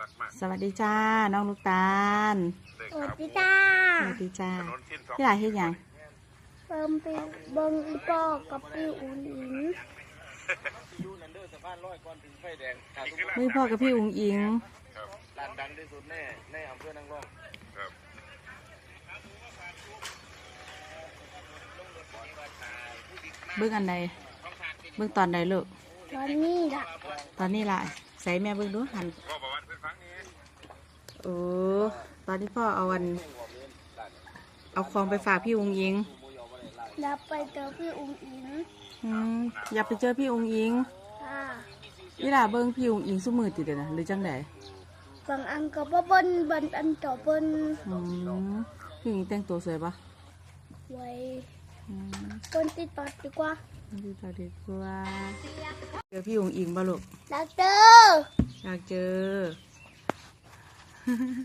รักมากสวัสดีจ้า น้องลูกตาลเด็กสวัคสรับดีจ้าสวัสดีจ้า ถนนสิ้นสองพี่หลายเฮ็ดหยัง เพิ่มไปเบิ้งอีปอกับพี่อุ๋นอิงยูนันเดอร์สะพานลอยก่อนถึงไฟแดงขาทุกพี่พ่อกับพี่อุ๋งอิง ครับร้านดังที่สุดแน่ในอำเภอนางรองครับเบิ่งอันใดเบิ่งตอนใดลูก ตอนนี้ล่ะ ตอนนี้ล่ะใส่แม่เบิ่งดูหันพ่อประวัติเพื่อนฟังนี้ โอ้ตอนนี้พ่อเอาวัน เอาของไปฝากพี่อุ๋งอิงแล้วไปเจอพี่อุ๋นอิงอืมอยากไปเจอพี่อุ๋งอิงค่ะนี่ล่ะเบิ่งพี่อุ๋งอิงซุมือติดเด้อนะหรือจังไดบางอันก็บ่เบิ้นบันอันต่อเบิ้นอืมพี่อุ๋งอิงแต่งตัวสวยปะไว้อืมเบิ้นติดต่อดีกว่าดีต่อดีกว่าเจอพี่อุ๋งอิงบ่ลูกแล้วเจออยากเจอ 呵呵呵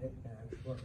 กระโมก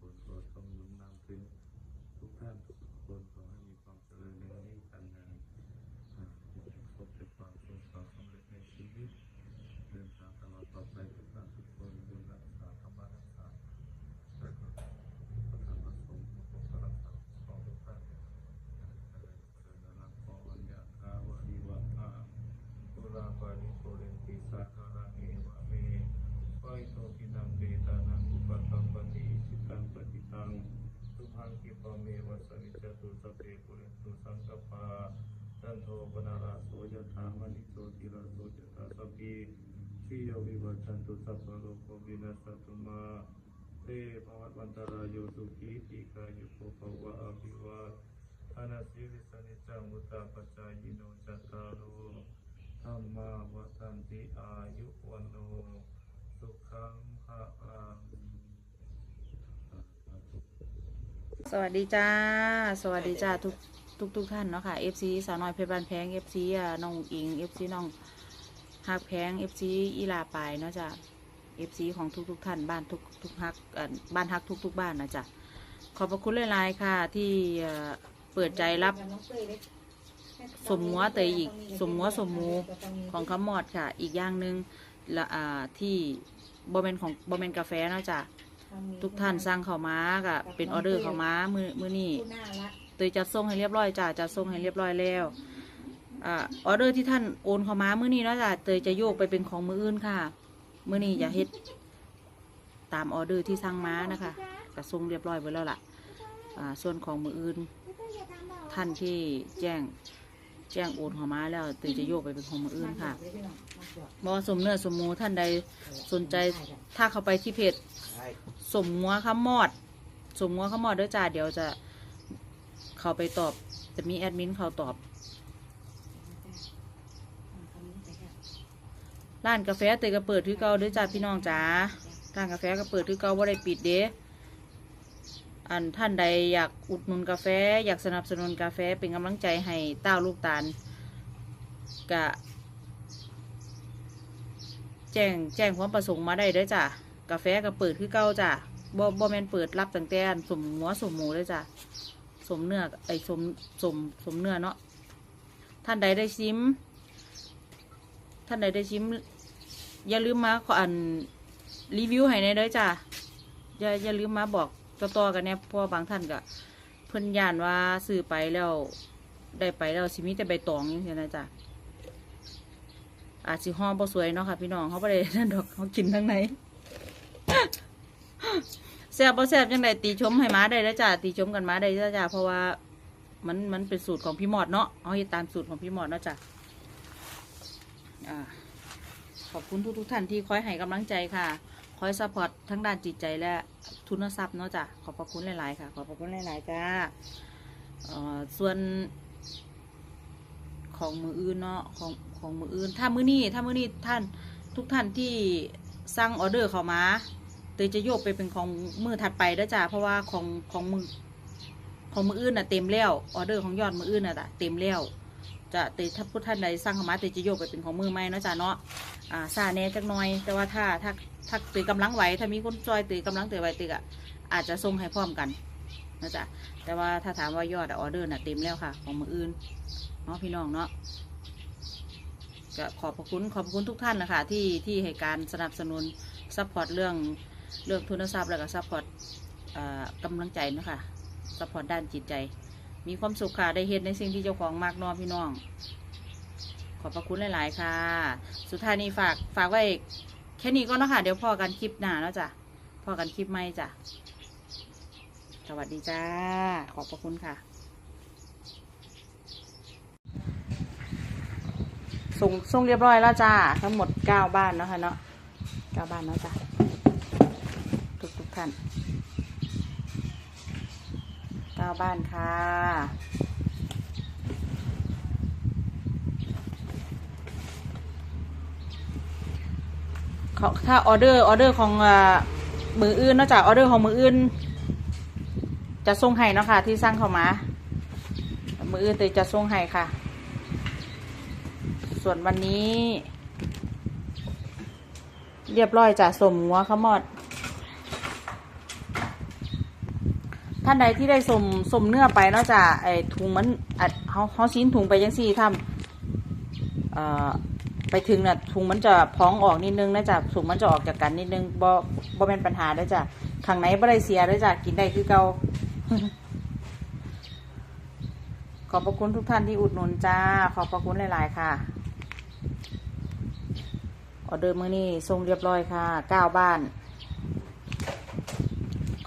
вот, вот, ตังปฏิตังสุพังกิปเมวะสวิจตุสพเพปุรนตุสังกปาจันโทปนาราโสยถามณิโสติราโสยถาสพีชิโยวิวัชันตุสัพพโลกวินัสตุมาเตภวัตวันตรายโยสุขีติกายุโกภวะอภิวาทานาสิริสนิจังมุตตาปัจจายโนจัตตารุธรรมาวทันติอายุวันโนสุขัง สวัสดีจ้า สวัสดีจ้าทุกทุกทุกท่านเนาะค่ะ FC สาวน้อยเพชรบานแพง FC อะน้องอิง FC น้องฮักแพง FC อีลาปายเนาะจ้ะ FC ของทุกทุกท่านบ้านทุกทุกฮักเอ่อบ้านฮักทุกทุกบ้านนะจ้ะขอบพระคุณหลายๆค่ะ ที่เอ่อเปิดใจรับ สมมัวเตยอีกสมมัวสมมู ของคำมอดค่ะ อีกอย่างหนึ่งละอ่าที่บอมเมนของบอมเมนกาแฟเนาะจ้ะ ทุกท่านสั่งเข้าวมาก็เป็นออเดอร์เข้าวมามือมือนี่เตยจัดส่งให้เรียบร้อยจ้ะจัดส่งให้เรียบร้อยแล้วอ่าออเดอร์ที่ท่านโอนเข้ามามือนี้เนาะจ้ะเตยจะโยกไปเป็นของมืออื่นค่ะ มือนี้อย่าเฮ็ดตามออเดอร์ที่สั่งมานะคะก็ส่งเรียบร้อยไว้แล้วล่ะอ่าส่วนของมืออื่น ท่านที่แจ้งแจ้งโอนเข้ามาแล้วเตยจะโยกไปเป็นของมืออื่นค่ะบอสมเนื้อสมหมูท่านใดสนใจถ้าเข้าไปที่เพจ สมมัวข้ามอด สมมัวข้ามอดด้อจ้าเดี๋ยวจะเข้าไปตอบ จะมีแอดมินเขาตอบ ร้านกาแฟเตยก็เปิดที่เก่าด้อจ้าพี่น้องจ้าร้านกาแฟก็เปิดที่เก่าว่าได้ปิดเด้อันท่านใดอยากอุดหนุนกาแฟ อยากสนับสนุนกาแฟเป็นกำลังใจให้เต้าลูกตาลกะแจ้งแจ้งความประสงค์มาได้ด้อจ้ะ กาแฟก็เปิดคือเก่าจ้ะบ่บ่แมนเปิดรับตั้งแต่อันสมหัวสมหมูเลยจ้ะสมเนื้อไอ้สมสมสมเนื้อเนาะท่านใดได้ชิม ท่านใดได้ชิม อย่าลืมมาขออันรีวิวให้ในเด้อจ้ะอย่าอย่าลืมมาบอกต่อๆกันเนี่ยเพราะบางท่านก็เพิ่นย่านว่าซื้อไปแล้วได้ไปแล้วสิมีแต่ใบตองอย่างเงี้ยนะจ้ะอาจสิห้องบ่สวยเนาะค่ะพี่น้องเขาบ่ได้นั่นดอกเขากินทั้งใน แซ่บบ่แซ่บจังไดตีชมให้มาได้แล้วจ้ะตีชมกันมาได้แล้วจ้ะเพราะว่ามันมันเป็นสูตรของพี่หมอดเนาะเอาเฮ็ดตามสูตรของพี่หมอดเนาะจ้ะอ่าขอบคุณทุกทุกท่านที่คอยให้กำลังใจค่ะ คอยซัพพอร์ตทั้งด้านจิตใจและทุนทรัพย์เนาะจ้ะขอบพระคุณหลาย ๆ ค่ะ ขอบพระคุณหลาย ๆ จ้าส่วนของมืออื่นเนาะของของมืออื่น ถ้ามือนี้ถ้ามือนี้ท่านทุกท่านที่สั่งออเดอร์เข้ามา เตยจะโยกไปเป็นของมือถัดไปด้อจ้าเพราะว่าของของมือของมืออื่นน่ะเต็มแล้วออเดอร์ของยอดมืออื่นน่ะเต็มแล้วจะเตยถ้าผู้ท่านใดสั่งข้ามาเตยจะโยกไปเป็นของมือใหม่เนาะจ้าเนาะอ่าซาแน่จักหน่อย แต่ว่าถ้าถ้าถ้าเตยกำลังไหวถ้ามีคนจอยเตยกำลังเตยไหวเตยอะอาจจะส่งให้พร้อมกันนะจ๊ะแต่ว่าถ้าถามว่ายอดอออเดอร์น่ะเต็มแล้วค่ะ ของมืออื่นเนาะพี่น้องเนาะก็ขอบพระคุณขอบพระคุณทุกท่านนะคะที่ที่ให้การสนับสนุนซัพพอร์ตเรื่อง เรื่องทุนทรัพย์แล้วก็ซัพพอร์ตกำลังใจนะคะซัพพอร์ตด้านจิตใจ มีความสุขค่ะได้เห็นในสิ่งที่เจ้าของมากเนอพี่น้อง ขอบพระคุณหลาย ๆ ค่ะ สุดท้ายนี้ฝากฝากไว้แค่นี้ก็นาะคะเดี๋ยวพอกันคลิปหน้าแล้วจ้ะพอกันคลิปใหม่จ้ะสวัสดีจ้า ขอบพระคุณค่ะ ส่งส่งเรียบร้อยแล้วจ้า ทั้งหมดเก้าบ้านนะค่ะเนาะเก้าบ้านเนาะจ้า ท่านก้าบ้านค่ะถ้าออเดอร์ออเดอร์ของมืออื่นนอกจากออเดอร์ของมืออื่น จะส่งให้เนาะค่ะที่สั่งเข้ามา มืออื่นเตยจะส่งให้ค่ะ ส่วนวันนี้ เรียบร้อยจ้ะสมหัวขมอด ท่านใดที่ได้สมสมเนื้อไปเนอกจากไอ้ถุงมันอัดเขาเขาชิ้นถุงไปยังสี่ทำเอ่อไปถึงน่ะถุงมันจะพองออกนิดนึงนะจ๊ะถุงมันจะออกจากกันนิดนึงบ่บ่เป็นปัญหาเด้อจ้ะข้างในบ่ได้เสียเด้จ้ะกินได้คือเก่าขอบพระคุณทุกท่านที่อุดหนุนจ้า ขอบพระคุณหลาย ๆ ค่ะ ออเดอร์มื้อนี้ส่งเรียบร้อยค่ะ เก้าบ้าน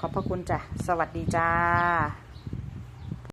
ขอบพระคุณจ้ะ สวัสดีจ้า